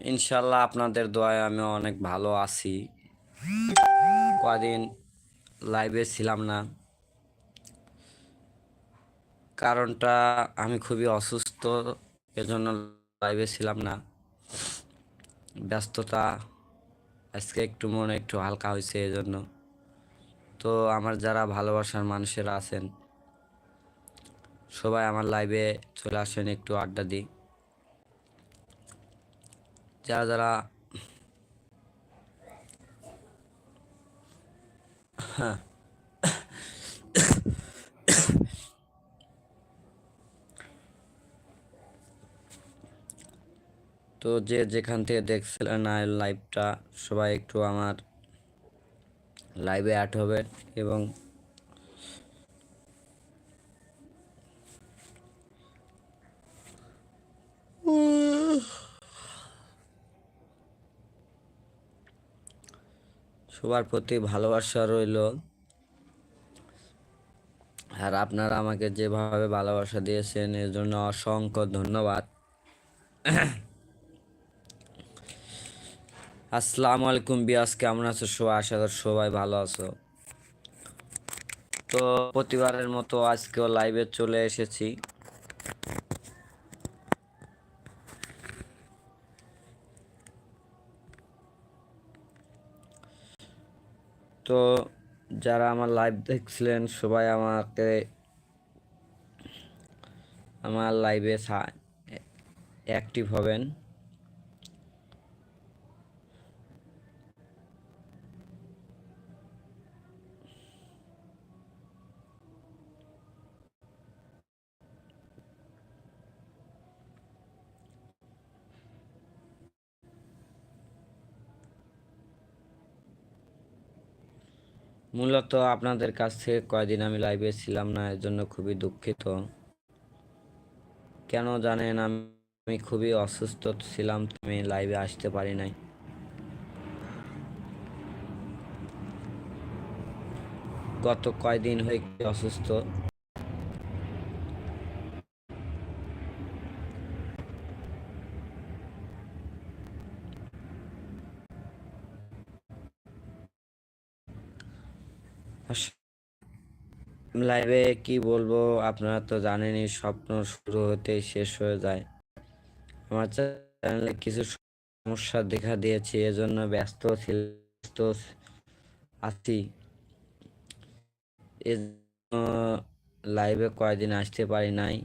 ইনশাল্লাহ আপনাদের দোয়ায় আমি অনেক ভালো আছি। কদিন লাইভে ছিলাম না। কারণটা আমি খুবই অসুস্থ, এজন্য লাইভে ছিলাম না। ব্যস্ততা, আজকে একটু মনে একটু হালকা হয়েছে এজন্য। তো আমার যারা ভালোবাসার মানুষেরা আছেন, সবাই আমার লাইভে চলে আসেন, একটু আড্ডা দিই। যারা যারা তো যে যেখান থেকে দেখছিলেন লাইভটা সবাই একটু আমার লাইভে অ্যাড হবে এবং সবার প্রতি ভালোবাসা রইল। আর আপনারা আমাকে যেভাবে ভালোবাসা দিয়েছেন, এর জন্য অসংখ্য ধন্যবাদ। আসসালামু আলাইকুম বিয়াস, কেমন আছো? সবাই, আশা করি সবাই ভালো আছো। তো প্রতিবারের মতো আজকেও লাইভে চলে এসেছি তো যারা আমার লাইভ দেখছিলেন সবাই আমাকে আমার লাইভে অ্যাক্টিভ হবেন। মূলত আপনাদের কাছ থেকে কয়দিন আমি লাইভে ছিলাম না, এর জন্য খুবই দুঃখিত। কেন জানেন, আমি খুবই অসুস্থ ছিলাম, আমি লাইভে আসতে পারি নাই। গত কয়দিন হয়ে অসুস্থ? লাইভে কি বলব, আপনারা তো জানেনই, স্বপ্ন শুরু হতেই শেষ হয়ে যায়। আমার চ্যানেলে কিছু সমস্যা দেখা দিয়েছে, এজন্য ব্যস্ত ছিল আছি। লাইভে কয়েকদিন আসতে পারি নাই,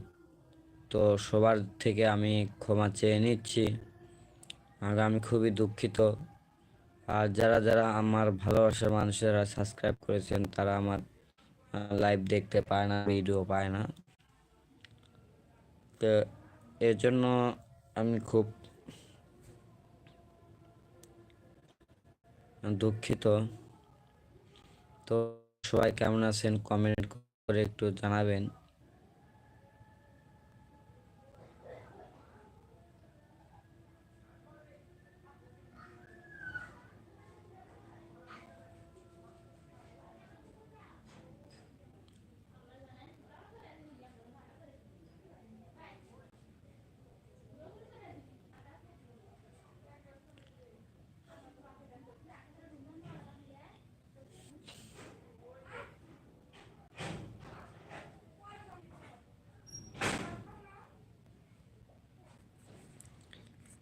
তো সবার থেকে আমি ক্ষমা চেয়ে নিচ্ছি। আর আমি খুবই দুঃখিত। আর যারা যারা আমার ভালোবাসার মানুষেরা সাবস্ক্রাইব করেছেন, তারা আমার লাইভ দেখতে পায় না ভিডিও পায় না। তো এর জন্য আমি খুব দুঃখিত। তো সবাই কেমন আছেন কমেন্ট করে একটু জানাবেন।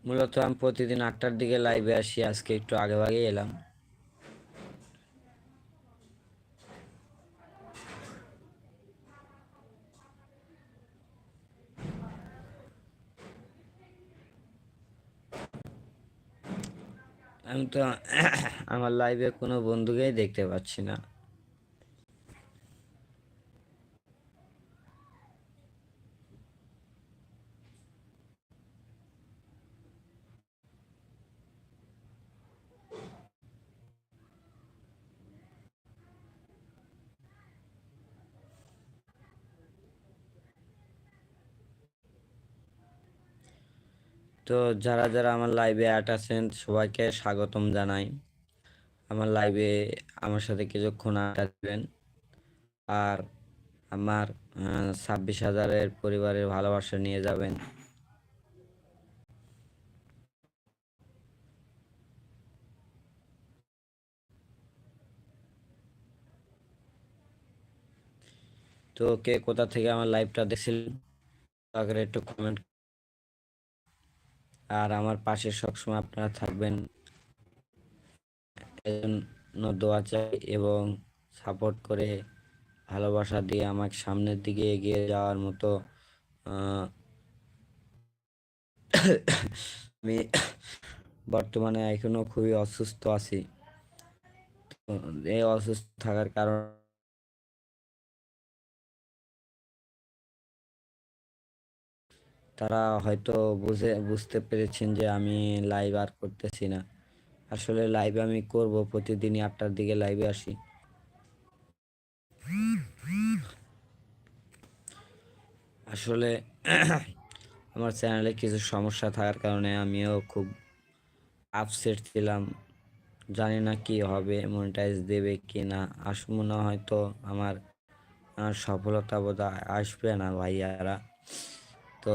মূলত আমি প্রতিদিন আটটার দিকে লাইভে আসি, আজকে একটু আগে আগে এলাম। আমি তো আমার লাইভে কোনো বন্ধুকেই দেখতে পাচ্ছি না। তো যারা যারা আমার লাইভে অ্যাড আছেন, সবাইকে স্বাগতম জানাই। আমার লাইভে আমার সাথে কিছুক্ষণ আসবেন আর আমার ছাব্বিশ হাজারের পরিবারের ভালোবাসা নিয়ে যাবেন। তো কে কোথা থেকে আমার লাইভটা দেখছিলেন? একটু কমেন্ট আর আমার পাশে সবসময় আপনারা থাকবেন। এজন্য দোয়া চাই এবং সাপোর্ট করে ভালোবাসা দিয়ে আমাকে সামনের দিকে এগিয়ে যাওয়ার মতো আমি বর্তমানে এখনও খুবই অসুস্থ আছি। এই অসুস্থ থাকার কারণ তারা হয়তো বুঝে, বুঝতে পেরেছেন যে আমি লাইভ আর করতেছি না। আসলে লাইভ আমি করব, প্রতিদিনই আটটার দিকে লাইভে আসি। আসলে আমার চ্যানেলে কিছু সমস্যা থাকার কারণে আমিও খুব আপসেট ছিলাম। জানি না কি হবে মনিটাইজ দেবে কি না। আস, মনে হয়তো আমার সফলতা বোধ আসবে না ভাইয়ারা। তো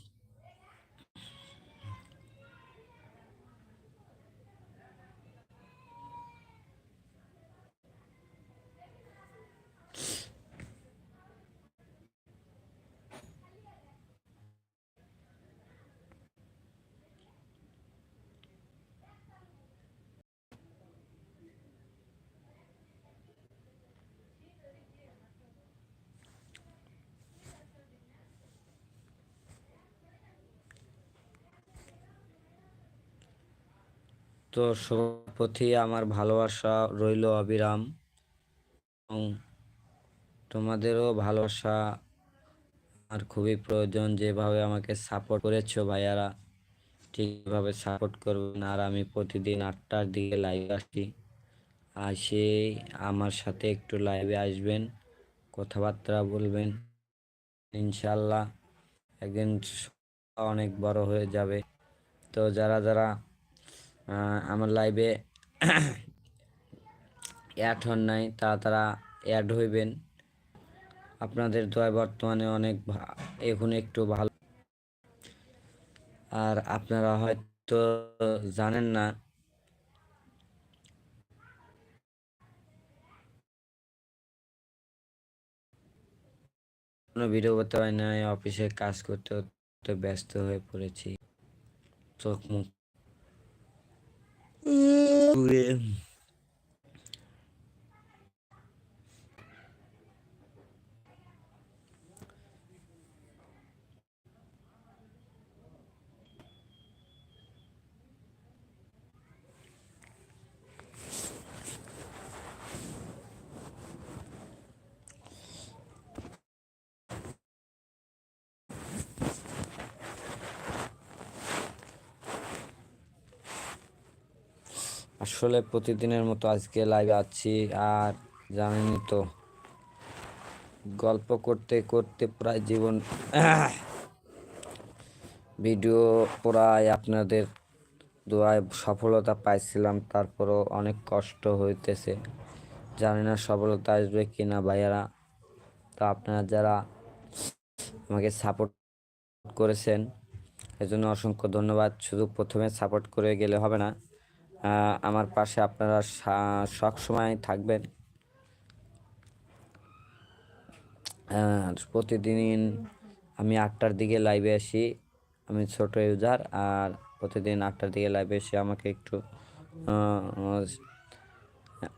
তো সবার প্রতি আমার ভালোবাসা রইল অবিরাম। এবং তোমাদেরও ভালোবাসা আমার খুবই প্রয়োজন। যেভাবে আমাকে সাপোর্ট করেছ ভাইয়ারা ঠিকভাবে সাপোর্ট করবেন আর আমি প্রতিদিন আটটার দিকে লাইভ আসি। আসে আমার সাথে একটু লাইভে আসবেন, কথাবার্তা বলবেন। ইনশাল্লাহ একদিন অনেক বড় হয়ে যাবে। তো যারা যারা আমার লাইভে অ্যাড হন নাই তারা তারা অ্যাড হইবেন। আপনাদের দয় বর্তমানে অনেক এখন একটু ভালো। আর আপনারা হয়তো জানেন না, কোনো ভিডিও করতে পারি না অফিসে কাজ করতে করতে ব্যস্ত হয়ে পড়েছি। চোখ মুখ 음. 우리 আসলে প্রতিদিনের মতো আজকে লাইভে আছি, আর জানেনই তো, গল্প করতে করতে প্রায় জীবন ভিডিও প্রায় আপনাদের দোয়ায় সফলতা পাইছিলাম, তারপরও অনেক কষ্ট হইতেছে। জানি না সফলতা আসবে কি না ভাইয়ারা, তো আপনারা যারা আমাকে সাপোর্ট করেছেন, এজন্য অসংখ্য ধন্যবাদ। শুধু প্রথমে সাপোর্ট করে গেলে হবে না। আমার পাশে আপনারা সব সময় থাকবেন। প্রতিদিন আমি আটটার দিকে লাইভে আসি। আমি ছোট ইউজার আর প্রতিদিন আটটার দিকে লাইভে এসে আমাকে একটু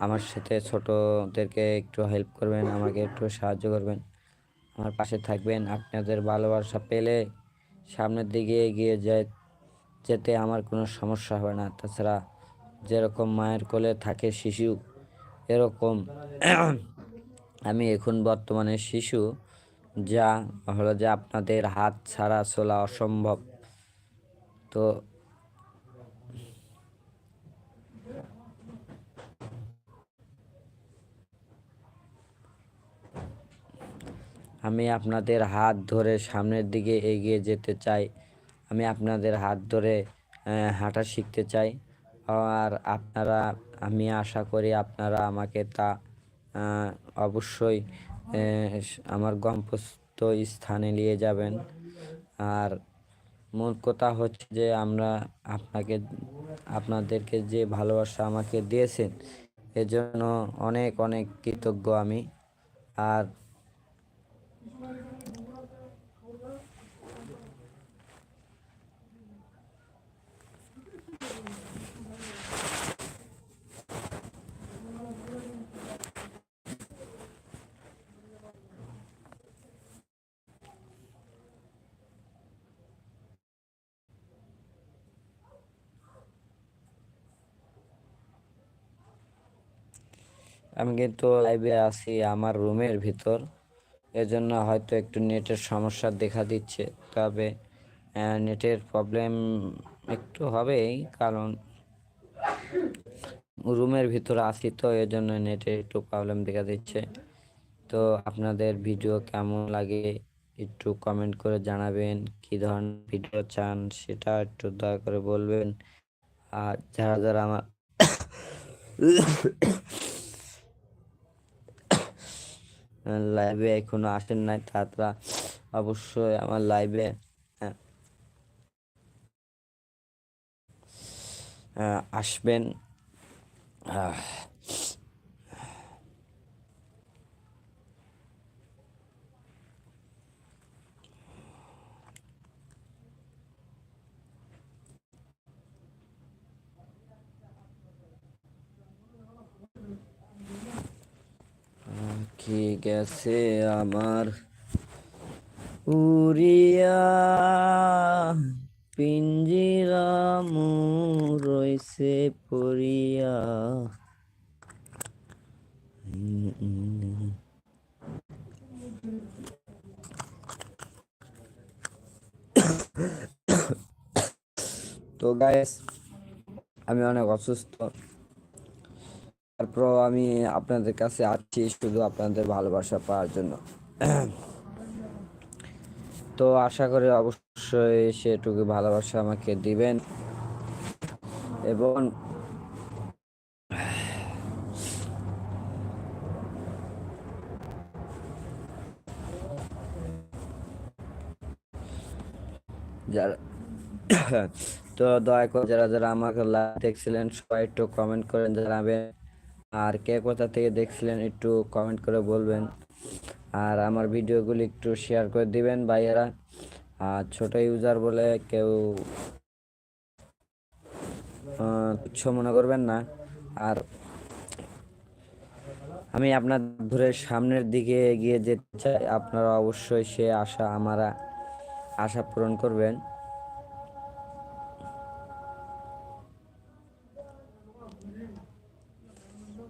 আমার সাথে ছোটদেরকে একটু হেল্প করবেন, আমাকে একটু সাহায্য করবেন। আমার পাশে থাকবেন। আপনাদের ভালোবাসা পেলে সামনের দিকে এগিয়ে যায়, যেতে আমার কোনো সমস্যা হবে না। তাছাড়া যেরকম মায়ের কোলে থাকে শিশু, এরকম আমি এখন বর্তমানে শিশু, যা হলো যে আপনাদের হাত ছাড়া চলা অসম্ভব। তো আমি আপনাদের হাত ধরে সামনের দিকে এগিয়ে যেতে চাই। আমি আপনাদের হাত ধরে হাঁটা শিখতে চাই। আর আপনারা, আমি আশা করি আপনারা আমাকে তা অবশ্যই আমার গন্তব্য স্থানে নিয়ে যাবেন। আর মূল কথা হচ্ছে যে আমরা আপনাকে, আপনাদেরকে যে ভালোবাসা আমাকে দিয়েছেন, এজন্য অনেক অনেক কৃতজ্ঞ আমি। আর আমি কিন্তু লাইভে আছি আমার রুমের ভিতর। এজন্য হয়তো একটু নেটের সমস্যা দেখা দিচ্ছে। তবে নেটের প্রবলেম একটু হবেই, কারণ রুমের ভিতরে আছি তো, এজন্য নেটের একটু প্রবলেম দেখা দিচ্ছে। তো আপনাদের ভিডিও কেমন লাগে একটু কমেন্ট করে জানাবেন, কি ধরনের ভিডিও চান সেটা একটু দয়া করে বলবেন। আর যারা যারা আমার লাইভে এখনও আসেন নাই তারা অবশ্যই আমার লাইভে আসবেন। কি গেছে আমার উড়িয়া। পিঞ্জিরা রইছে পড়িয়া। তো গাইস আমি অনেক অসুস্থ। তারপর আমি আপনাদের কাছে আসছি শুধু আপনাদের ভালোবাসা পাওয়ার জন্য। তো আশা করি অবশ্যই সেটুকু ভালোবাসা আমাকে দিবেন এবং যারা তো দয়া করে যারা যারা আমাকে লাইভ দেখছিলেন সবাই একটু কমেন্ট করে জানাবেন। আর কে কোথা থেকে দেখছিলেন একটু কমেন্ট করে বলবেন। আর আমার ভিডিওগুলি একটু শেয়ার করে দিবেন ভাইয়েরা। আর ছোট ইউজার বলে কেউ তুচ্ছ মনে করবেন না। আর আমি আপনার ধরে সামনের দিকে এগিয়ে যেতে চাই। আপনারা অবশ্যই সে আশা, আমারা আশা পূরণ করবেন।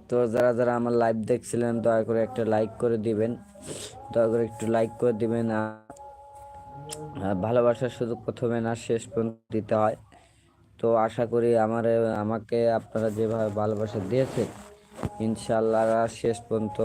তো যারা যারা আমার লাইভ দেখছিলেন, দয়া করে একটা লাইক করে দিবেন। দয়া করে একটু লাইক করে দিবেন। আর আর ভালোবাসা শুধু প্রথমে না, শেষ পর্যন্ত দিতে হয়। তো আশা করি আমার, আমাকে আপনারা যেভাবে ভালোবাসা দিয়েছেন ইনশাল্লাহ শেষ পর্যন্ত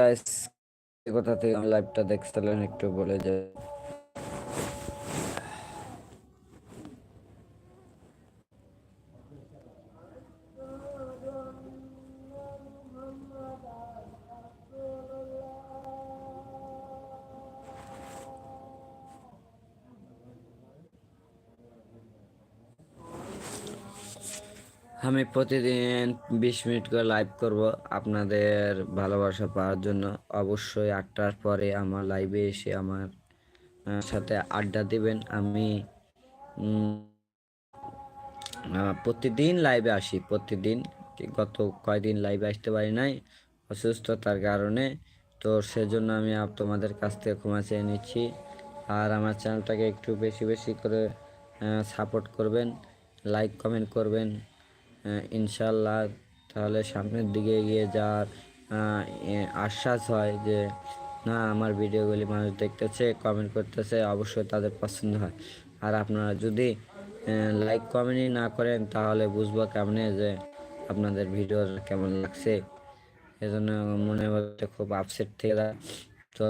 গাইস কোথা থেকে লাইভটা দেখছিলেন একটু বলে যায় আমি প্রতিদিন বিশ মিনিট করে লাইভ করব আপনাদের ভালোবাসা পাওয়ার জন্য। অবশ্যই আটটার পরে আমার লাইভে এসে আমার সাথে আড্ডা দিবেন। আমি প্রতিদিন লাইভে আসি, প্রতিদিন। গত কয়দিন লাইভে আসতে পারি নাই, অসুস্থতার কারণে। তো সেজন্য আমি তোমাদের কাছ থেকে ক্ষমা চেয়ে নিচ্ছি। আর আমার চ্যানেলটাকে একটু বেশি বেশি করে সাপোর্ট করবেন লাইক কমেন্ট করবেন। ইনশাল্লাহ তাহলে সামনের দিকে এগিয়ে যাওয়ার আশ্বাস হয় যে, না, আমার ভিডিওগুলি মানুষ দেখতেছে কমেন্ট করতেছে, অবশ্যই তাদের পছন্দ হয়। আর আপনারা যদি লাইক কমেন্টই না করেন, তাহলে বুঝব কেমনে যে, আপনাদের ভিডিও কেমন লাগছে। এজন্য মনে মধ্যে খুব আপসেট থেকে তো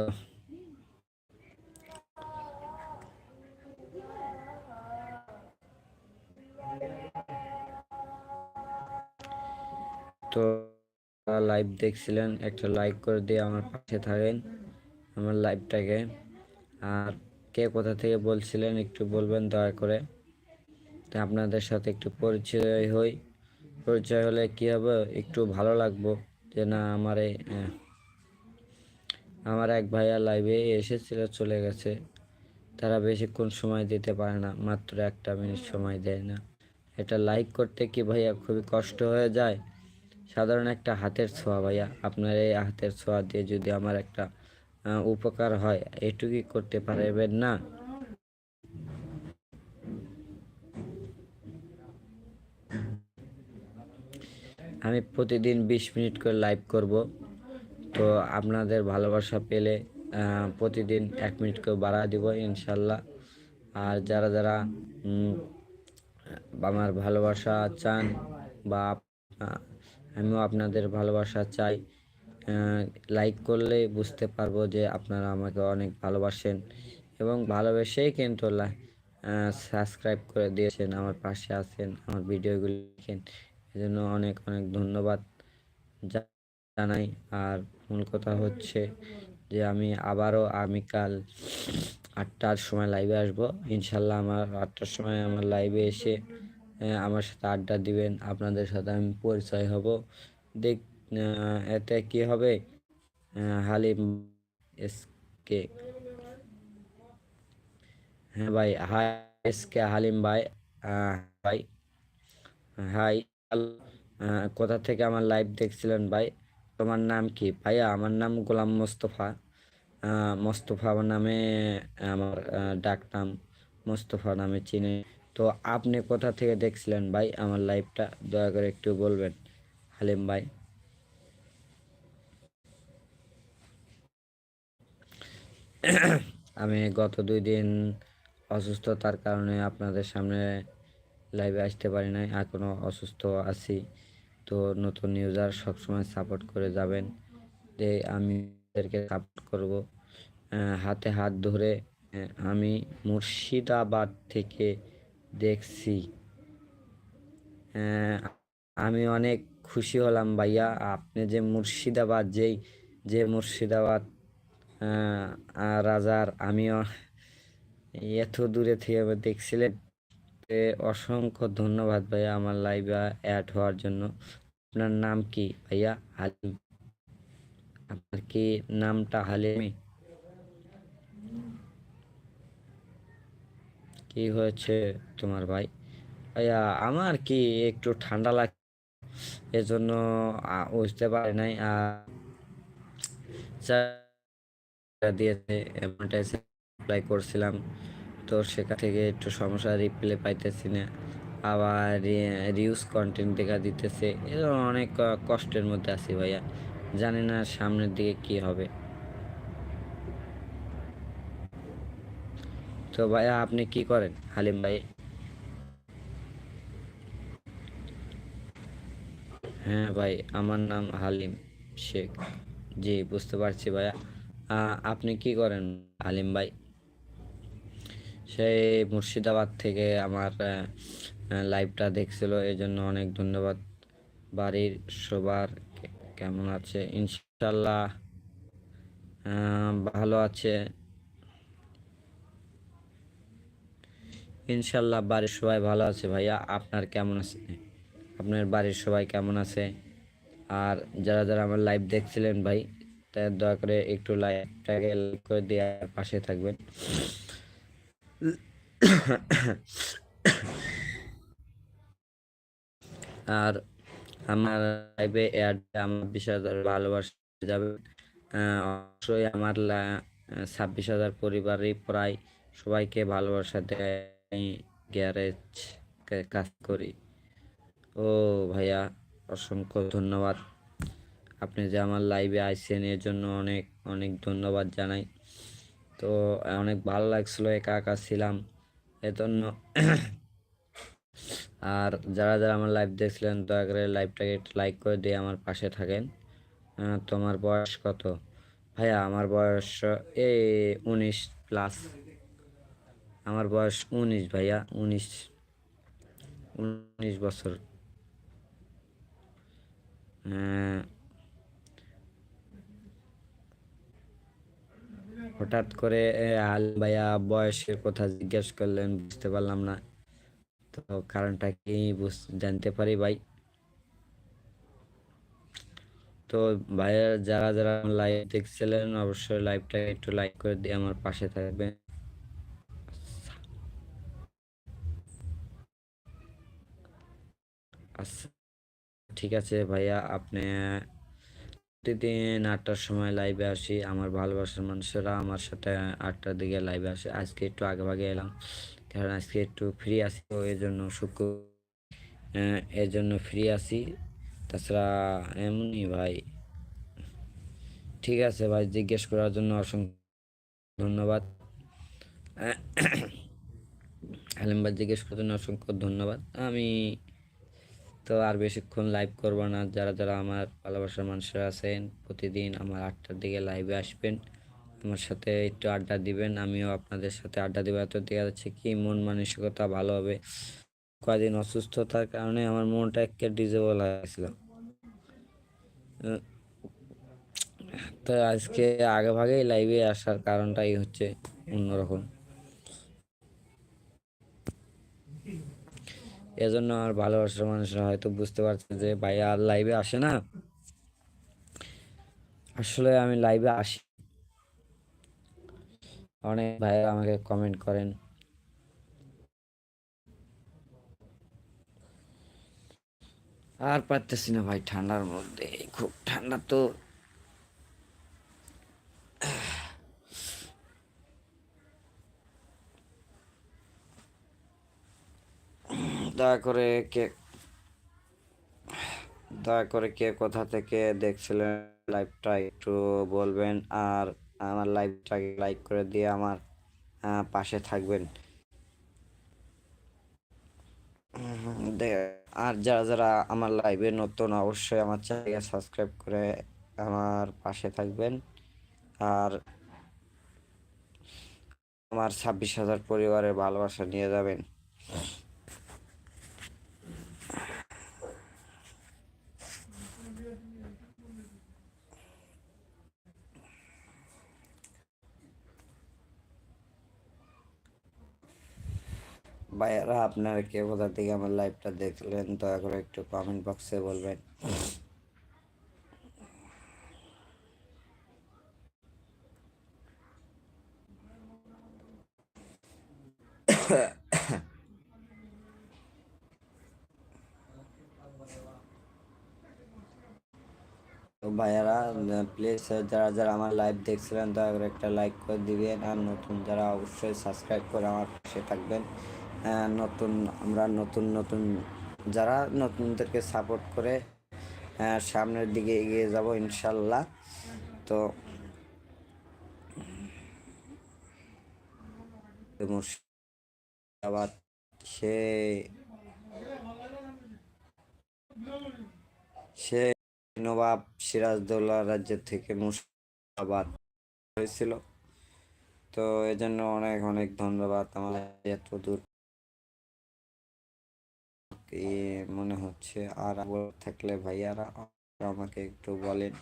তো লাইভ দেখছিলেন, একটা লাইক করে দিয়ে আমার পাশে থাকেন আমার লাইভটাকে আর কে কোথা থেকে বলছিলেন একটু বলবেন দয়া করে। তা আপনাদের সাথে একটু পরিচয় হই। পরিচয় হলে কি হবে? একটু ভালো লাগবো যে না, আমার আমার এক ভাইয়া লাইভে এসেছিল, চলে গেছে। তারা বেশিক্ষণ সময় দিতে পারে না, মাত্র একটা মিনিট সময় দেয় না। এটা লাইক করতে কি ভাইয়া খুবই কষ্ট হয়ে যায়? সাধারণ একটা হাতের ছোঁয়া ভাইয়া। আপনার এই হাতের ছোঁয়া দিয়ে যদি আমার একটা উপকার হয় এটুকুই করতে পারবেন না? আমি প্রতিদিন বিশ মিনিট করে লাইভ করব। তো আপনাদের ভালোবাসা পেলে প্রতিদিন এক মিনিট করে বাড়া দিব, ইনশাল্লাহ। আর যারা যারা আমার ভালোবাসা চান বা আমিও আপনাদের ভালোবাসা চাই। লাইক করলে বুঝতে পারব যে আপনারা আমাকে অনেক ভালোবাসেন এবং ভালোবেসেই কিন্তু সাবস্ক্রাইব করে দিয়েছেন, আমার পাশে আছেন, আমার ভিডিওগুলি দেখেন। এজন্য অনেক অনেক ধন্যবাদ জানাই। আর মূল কথা হচ্ছে যে আমি আবারও, আমি কাল আটটার সময় লাইভে আসব। ইনশাল্লাহ আমার আটটার সময় আমার লাইভে এসে আমার সাথে আড্ডা দিবেন আপনাদের সাথে আমি পরিচয় হব। দেখ এতে কি হবে? হালিম এসকে। হ্যাঁ ভাই হাই এসকে হালিম ভাই। ভাই হাই কোথা থেকে আমার লাইভ দেখছিলেন ভাই? তোমার নাম কি? ভাইয়া আমার নাম গোলাম মোস্তফা। মোস্তফা আমার নামে আমার আহ, ডাক নাম মোস্তফা নামে চিনে। তো আপনি কোথা থেকে দেখছিলেন ভাই আমার লাইভটা? দয়া করে একটু বলবেন। হালিম ভাই। আমি গত দুই দিন অসুস্থতার কারণে আপনাদের সামনে লাইভে আসতে পারি নাই এখনও অসুস্থ আছি। তো নতুন ইউজার সবসময় সাপোর্ট করে যাবেন। যে আমি এদেরকে সাপোর্ট করব। হাতে হাত ধরে আমি মুর্শিদাবাদ থেকে দেখছি। আমি অনেক খুশি হলাম ভাইয়া। আপনি যে মুর্শিদাবাদ, যেই, যে মুর্শিদাবাদ রাজার, আমিও এত দূরে থেকে দেখছিলেন। অসংখ্য ধন্যবাদ ভাইয়া আমার লাইভে অ্যাড হওয়ার জন্য। আপনার নাম কি ভাইয়া? হালিম। আপনার কি নামটা হালিমি? কি হয়েছে তোমার ভাই? ভাইয়া আমার কি একটু ঠান্ডা লাগ, এজন্য বুঝতে পারি নাই আর দিয়েছে অ্যাপ্লাই করছিলাম। তো সেখান থেকে একটু সমস্যা রিপ্লাই পাইতেছি না। আবার রিউজ কন্টেন্ট দেখা দিতেছে। এরকম অনেক কষ্টের মধ্যে আছি ভাইয়া। জানি না সামনের দিকে কি হবে। তো ভাইয়া, আপনি কি করেন, হালিম ভাই? হ্যাঁ ভাই, আমার নাম হালিম শেখ। জি, বুঝতে পারছি ভাইয়া। আপনি কি করেন, হালিম ভাই? সেই মুর্শিদাবাদ থেকে আমার লাইভটা দেখছিল এই জন্য অনেক ধন্যবাদ। বাড়ির সবার কেমন আছে? ইনশাল্লাহ ভালো আছে। ইনশাল্লাহ বাড়ির সবাই ভালো আছে ভাইয়া। আপনার কেমন আছে? আপনার বাড়ির সবাই কেমন আছে? আর যারা যারা আমার লাইভ দেখছিলেন ভাই তাদের দয়া করে একটু লাইভটাকে লাইক করে দিয়ে পাশে থাকবেন। আর আমার লাইভে আমার বিশ হাজার ভালোবাসা যাবে। অবশ্যই আমার ছাব্বিশ হাজার পরিবারই প্রায় সবাইকে ভালোবাসা দেয়। গ্যারেজ কাজ করি। ও ভাইয়া, অসংখ্য ধন্যবাদ। আপনি যে আমার লাইভে আইসেন, এর জন্য অনেক অনেক ধন্যবাদ জানাই। তো অনেক ভালো লাগছিল, একা একা ছিলাম। এজন্য আর যারা যারা আমার লাইভ দেখছিলেন, দয়া করে লাইভটাকে একটু লাইক করে দিয়ে আমার পাশে থাকেন। তোমার বয়স কত? ভাইয়া, আমার বয়স এই উনিশ প্লাস আমার বয়স উনিশ ভাইয়া, উনিশ উনিশ বছর। হঠাৎ করে আল ভাইয়া বয়সের কথা জিজ্ঞেস করলেন, বুঝতে পারলাম না। তো কারণটা কি জানতে পারি ভাই। তো ভাইয়া, যারা যারা লাইভ দেখছিলেন, অবশ্যই লাইভটা একটু লাইক করে দিয়ে আমার পাশে থাকবেন। আচ্ছা ঠিক আছে ভাইয়া, আপনি প্রতিদিন আটটার সময় লাইভে আসি, আমার ভালোবাসার মানুষেরা আমার সাথে আটটার দিকে লাইভে আসে। আজকে একটু আগে ভাগে এলাম, কারণ আজকে একটু ফ্রি আছি, তো এই জন্য শুক্র এর জন্য ফ্রি আছি। তাছাড়া এমনই ভাই, ঠিক আছে ভাই, জিজ্ঞেস করার জন্য অসংখ্য ধন্যবাদ। আলিম ভাই, জিজ্ঞেস করার জন্য অসংখ্য ধন্যবাদ। আমি তো আর বেশিক্ষণ লাইভ করব না। যারা যারা আমার ভালোবাসার মানুষরা আছেন, প্রতিদিন আমার আটটার দিকে লাইভে আসবেন। আমার সাথে একটু আড্ডা দিবেন, আমিও আপনাদের সাথে আড্ডা দেবো। এত দেখা যাচ্ছে কি? মন মানসিকতা ভালো হবে। কয়দিন অসুস্থতার কারণে আমার মনটা একে ডিজেবল হয়ে গেছিল। তো আজকে আগে ভাগেই লাইভে আসার কারণটাই হচ্ছে অন্যরকম। এজন্য আমার ভালোবাসার মানুষরা হয়তো বুঝতে পারছে যে, ভাই, আর লাইভে আসে না? আসলে আমি লাইভে আসি। অনেক ভাইরা আমাকে কমেন্ট করেন। আর পারতেছি না ভাই, ঠান্ডার মধ্যে, খুব ঠান্ডা তো। দয়া করে কে, দয়া করে কে কোথা থেকে দেখছিলেন লাইভটা একটু বলবেন আর আমার লাইভটাকে লাইক করে দিয়ে আমার পাশে থাকবেন। আর যারা যারা আমার লাইভে নতুন অবশ্যই আমার চ্যানেলকে সাবস্ক্রাইব করে আমার পাশে থাকবেন। আর আমার ছাব্বিশ হাজার পরিবারের ভালোবাসা নিয়ে যাবেন। ভাইয়ারা আপনারা কে কোথা থেকে আমার লাইভটা দেখলেন দয়া করে একটু কমেন্ট বক্সে বলবেন। তো ভাইয়ারা প্লিজ যারা যারা আমার লাইভ দেখছিলেন দয়া করে একটা লাইক করে দিবেন। আর নতুন যারা অবশ্যই সাবস্ক্রাইব করে আমার পাশে থাকবেন। আহ, নতুন, আমরা নতুন নতুন যারা নতুনদেরকে সাপোর্ট করে সামনের দিকে এগিয়ে যাব ইনশাল্লাহ। তো মুর্শিদাবাদ, সে সে নবাব সিরাজদৌল্লা রাজ্যের থেকে মুর্শিদাবাদ হয়েছিল। তো এজন্য অনেক অনেক ধন্যবাদ আমার এত দূর মনে হচ্ছে। আর থাকলে ভাইয়ারা আমাকে একটু বলেন।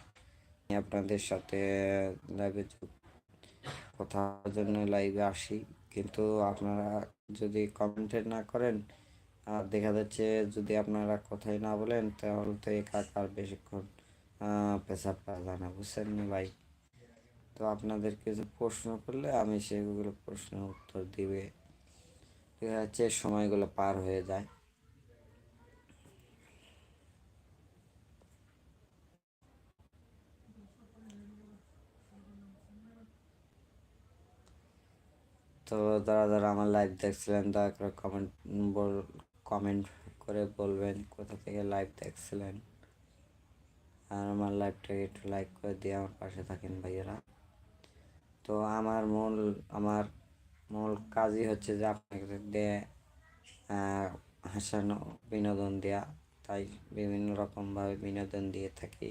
আপনাদের সাথে লাইভে কথা জন্য লাইভে আসি। কিন্তু আপনারা যদি কমেন্টে না করেন, আর দেখা যাচ্ছে যদি আপনারা কথাই না বলেন, তাহলে তো একা আর বেশিক্ষণ পেশাব করা যায় না। বুঝছেন ভাই? তো আপনাদের কিছু প্রশ্ন করলে আমি সেগুলো প্রশ্ন উত্তর দিবে। দেখা যাচ্ছে সময়গুলো পার হয়ে যায়। তো যারা যারা আমার লাইভ দেখছিলেন, দয়া করে কমেন্ট বল কমেন্ট করে বলবেন কোথা থেকে লাইভ দেখছিলেন। আর আমার লাইভটাকে একটু লাইক করে দিয়ে আমার পাশে থাকেন ভাইয়েরা। তো আমার মূল আমার মূল কাজই হচ্ছে যে আপনাকে হাসানো বিনোদন দেয়া। তাই বিভিন্ন রকমভাবে বিনোদন দিয়ে থাকি।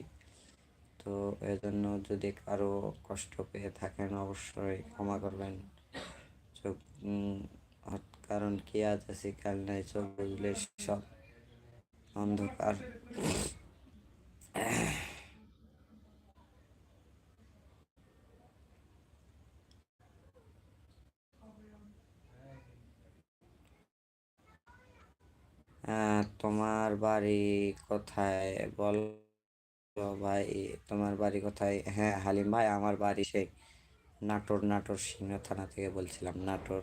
তো এজন্য যদি কারও কষ্ট পেয়ে থাকেন, অবশ্যই ক্ষমা করবেন। চোখ কারণ কি আজ আছে, কাল নাই, চোখ বুঝলে সব অন্ধকার। তোমার বাড়ি কোথায়? বল ভাই, তোমার বাড়ি কোথায়? হ্যাঁ হালিম ভাই, আমার বাড়ি সেই। নাটোর নাটোর সিংহ থানা থেকে বলছিলাম নাটোর।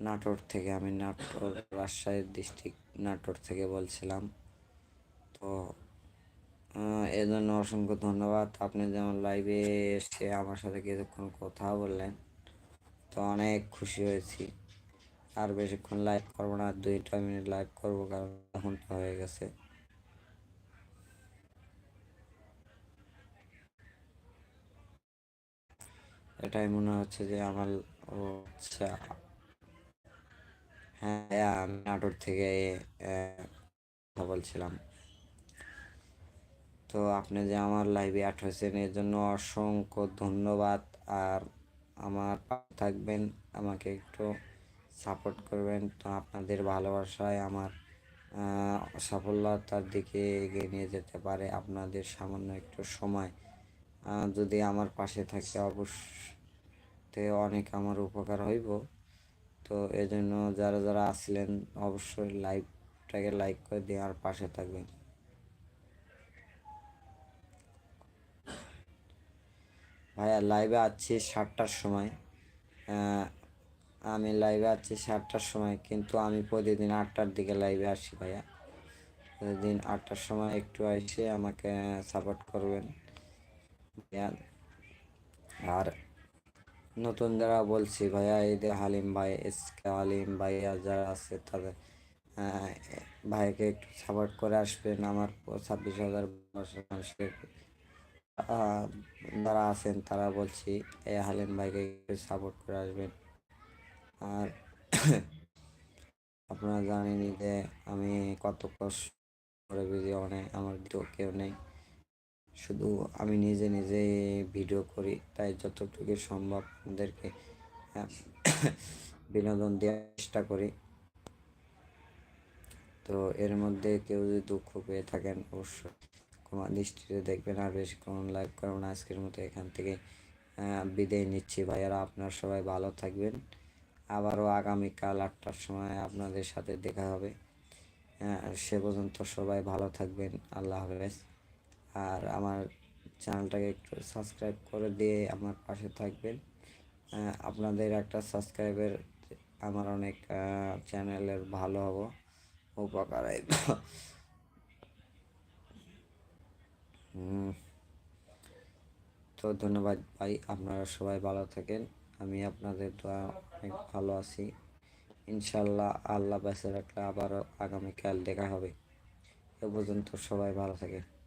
নাটোর থেকে আমি নাটোর রাজশাহী ডিস্ট্রিক্ট নাটোর থেকে বলছিলাম। তো আহ, এর জন্য অসংখ্য ধন্যবাদ। আপনি যেমন লাইভে এসে আমার সাথে কিছুক্ষণ কথা বললেন তো অনেক খুশি হয়েছি। আর বেশিক্ষণ লাইভ করব না দুইটা মিনিট লাইভ করব কারণ এখন তো হয়ে গেছে। এটাই মনে হচ্ছে যে আমার আচ্ছা হ্যাঁ আমি নাটোর থেকে কথা বলছিলাম। তো আপনি যে আমার লাইভে অ্যাড হয়েছেন এর জন্য অসংখ্য ধন্যবাদ। আর আমার থাকবেন আমাকে একটু সাপোর্ট করবেন। তো আপনাদের ভালোবাসায় আমার আহ, সফলতার দিকে এগিয়ে নিয়ে যেতে পারে আপনাদের সামান্য একটু সময়। যদি আমার পাশে থাকে অবশ্যই অনেক আমার উপকার হইব। তো এজন্য যারা যারা আসলেন অবশ্যই লাইভটাকে লাইক করে দিয়ে আমার পাশে থাকবেন। ভাইয়া, লাইভে আছি সাতটার সময়। আমি লাইভে আছি সাতটার সময়, কিন্তু আমি প্রতিদিন আটটার দিকে লাইভে আসি ভাইয়া। প্রতিদিন আটটার সময় একটু এসে আমাকে সাপোর্ট করবেন। ভাইয়া আর নতুন যারা বলছি ভাইয়া যে হালিম ভাই, এস কে হালিম ভাইয়া যারা আছে তাদের ভাইকে একটু সাপোর্ট করে আসবেন। আমার ছাব্বিশ হাজার মানুষের যারা আছেন তারা বলছি এই হালিম ভাইকে একটু সাপোর্ট করে আসবেন। আর আপনারা জানেনই যে আমি কত কষ্ট করে ভিডিও বানাই আমার কেউ নেই। শুধু আমি নিজে নিজে ভিডিও করি তাই যতটুকু সম্ভব আপনাদেরকে আহ, বিনোদন দেওয়ার চেষ্টা করি। তো এর মধ্যে কেউ যদি দুঃখ পেয়ে থাকেন অবশ্যই ক্ষমা দৃষ্টিতে দেখবেন। আর বেশিক্ষণ লাইভ করব না আজকের মতো এখান থেকে বিদায় নিচ্ছি ভাইয়ারা। আপনারা সবাই ভালো থাকবেন। আবারও আগামীকাল আটটার সময় আপনাদের সাথে দেখা হবে। সে পর্যন্ত সবাই ভালো থাকবেন। আল্লাহ হাফেজ। আর আমার চ্যানেলটাকে একটু সাবস্ক্রাইব করে দিয়ে আমার পাশে থাকবেন। আপনাদের একটা সাবস্ক্রাইবের আমার অনেক চ্যানেলের ভালো হব। উপকার তো ধন্যবাদ ভাই, আপনারা সবাই ভালো থাকেন। আমি আপনাদের দোয়া অনেক ভালো আছি। ইনশাল্লাহ আল্লাহ বেঁচে রাখলে আবারও আগামীকাল দেখা হবে। এ পর্যন্ত সবাই ভালো থাকেন।